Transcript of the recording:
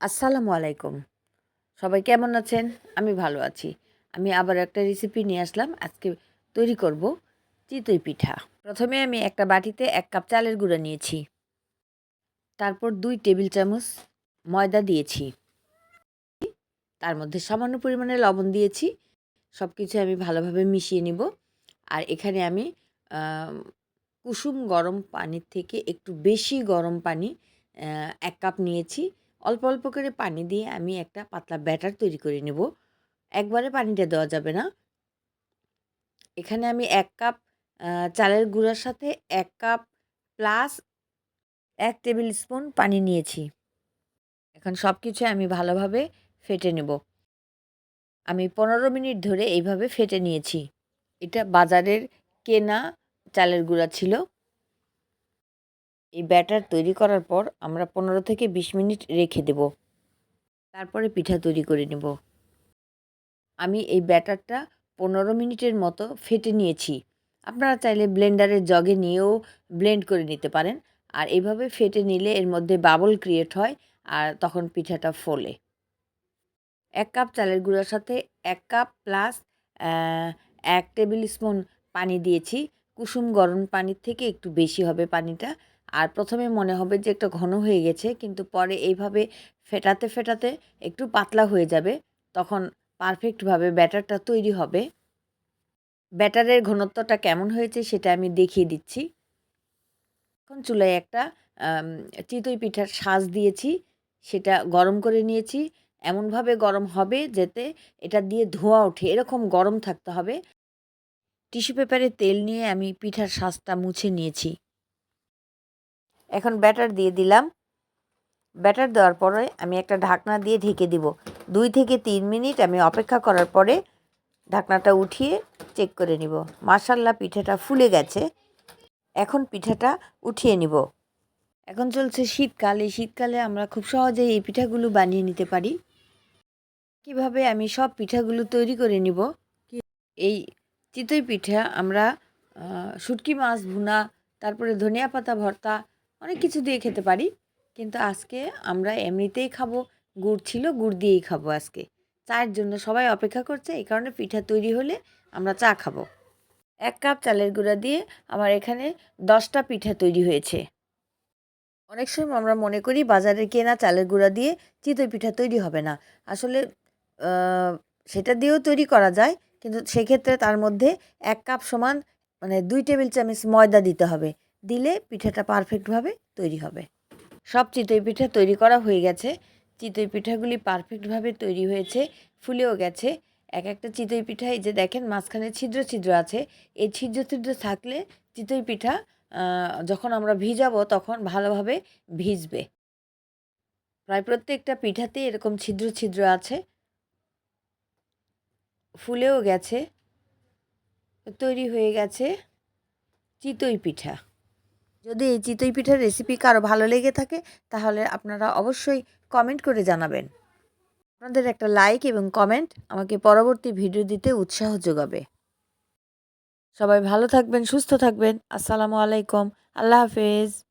আসসালামু আলাইকুম। সবাই কেমন আছেন? আমি ভালো আছি। আমি আবার একটা রেসিপি নিয়ে আসলাম। আজকে তৈরি করব চিতই পিঠা। প্রথমে আমি একটা বাটিতে এক কাপ চালের গুঁড়া নিয়েছি। তারপর দুই টেবিল চামচ ময়দা দিয়েছি। তার মধ্যে সামান্য পরিমাণে লবণ দিয়েছি। সব কিছু আমি ভালোভাবে মিশিয়ে নিব। আর এখানে আমি কুসুম গরম পানির থেকে একটু বেশি গরম পানি এক কাপ নিয়েছি। অল্প অল্প করে পানি দিয়ে আমি একটা পাতলা ব্যাটার তৈরি করে নেব। একবারে পানিটা দেওয়া যাবে না। এখানে আমি এক কাপ চালের গুঁড়ার সাথে এক কাপ প্লাস এক টেবিল স্পুন পানি নিয়েছি। এখন সব কিছু আমি ভালোভাবে ফেটে নেব। আমি পনেরো মিনিট ধরে এইভাবে ফেটে নিয়েছি। এটা বাজারের কেনা চালের গুঁড়া ছিল। এই ব্যাটার তৈরি করার পর আমরা পনেরো থেকে বিশ মিনিট রেখে দেব। তারপরে পিঠা তৈরি করে নেব। আমি এই ব্যাটারটা পনেরো মিনিটের মতো ফেটে নিয়েছি। আপনারা চাইলে ব্লেন্ডারের জগে নিয়েও ব্লেন্ড করে নিতে পারেন। আর এইভাবে ফেটে নিলে এর মধ্যে বাবল ক্রিয়েট হয় আর তখন পিঠাটা ফোলে। এক কাপ চালের গুঁড়ার সাথে এক কাপ প্লাস এক টেবিল স্পুন পানি দিয়েছি। কুসুম গরম পানির থেকে একটু বেশি হবে পানিটা। আর প্রথমে মনে হবে যে একটা ঘন হয়ে গেছে, কিন্তু পরে এইভাবে ফেটাতে ফেটাতে একটু পাতলা হয়ে যাবে, তখন পারফেক্টভাবে ব্যাটারটা তৈরি হবে। ব্যাটারের ঘনত্বটা কেমন হয়েছে সেটা আমি দেখিয়ে দিচ্ছি। এখন চুলায় একটা চিতই পিঠার সাজ দিয়েছি, সেটা গরম করে নিয়েছি। এমনভাবে গরম হবে যাতে এটা দিয়ে ধোঁয়া ওঠে, এরকম গরম থাকতে হবে। টিস্যু পেপারে তেল নিয়ে আমি পিঠার সাজটা মুছে নিয়েছি। এখন ব্যাটার দিয়ে দিলাম। ব্যাটার দেওয়ার পরে আমি একটা ঢাকনা দিয়ে ঢেকে দিব। দুই থেকে তিন মিনিট আমি অপেক্ষা করার পরে ঢাকনাটা উঠিয়ে চেক করে নিব। মার্শাল্লাহ পিঠাটা ফুলে গেছে। এখন পিঠাটা উঠিয়ে নিব। এখন চলছে শীতকাল। এই শীতকালে আমরা খুব সহজেই এই পিঠাগুলো বানিয়ে নিতে পারি। কীভাবে আমি সব পিঠাগুলো তৈরি করে নিব? এই চিতই পিঠা আমরা শুটকি মাছ, ভুনা, তারপরে ধনিয়া পাতা ভর্তা, অনেক কিছু দিয়ে খেতে পারি। কিন্তু আজকে আমরা এমনিতেই খাব, গুড় ছিল, গুড় দিয়েই খাব আজকে। চায়ের জন্য সবাই অপেক্ষা করছে, এই কারণে পিঠা তৈরি হলে আমরা চা খাব। এক কাপ চালের গুঁড়া দিয়ে আমার এখানে দশটা পিঠা তৈরি হয়েছে। অনেক সময় আমরা মনে করি বাজারের কেনা চালের গুঁড়া দিয়ে চিতই পিঠা তৈরি হবে না। আসলে সেটা দিয়েও তৈরি করা যায় কিন্তু সেক্ষেত্রে তার মধ্যে এক কাপ সমান মানে দুই টেবিল চামচ ময়দা দিতে হবে। দিলে পিঠাটা পারফেক্টভাবে তৈরি হবে। সব চিতই পিঠা তৈরি করা হয়ে গেছে। চিতই পিঠাগুলি পারফেক্টভাবে তৈরি হয়েছে, ফুলেও গেছে। এক একটা চিতই পিঠা এই যে দেখেন মাঝখানে ছিদ্র ছিদ্র আছে। এই ছিদ্র ছিদ্র থাকলে চিতই পিঠা যখন আমরা ভিজাবো তখন ভালোভাবে ভিজবে। প্রায় প্রত্যেকটা পিঠাতে এরকম ছিদ্র ছিদ্র আছে। ফুলেও গেছে, তৈরি হয়ে গেছে চিতই পিঠা। যদি এই চিতই পিঠার রেসিপি কারও ভালো লেগে থাকে, তাহলে আপনারা অবশ্যই কমেন্ট করে জানাবেন। আপনাদের একটা লাইক এবং কমেন্ট আমাকে পরবর্তী ভিডিও দিতে উৎসাহ যোগাবে। সবাই ভালো থাকবেন, সুস্থ থাকবেন। আসসালামু আলাইকুম। আল্লাহ হাফেজ।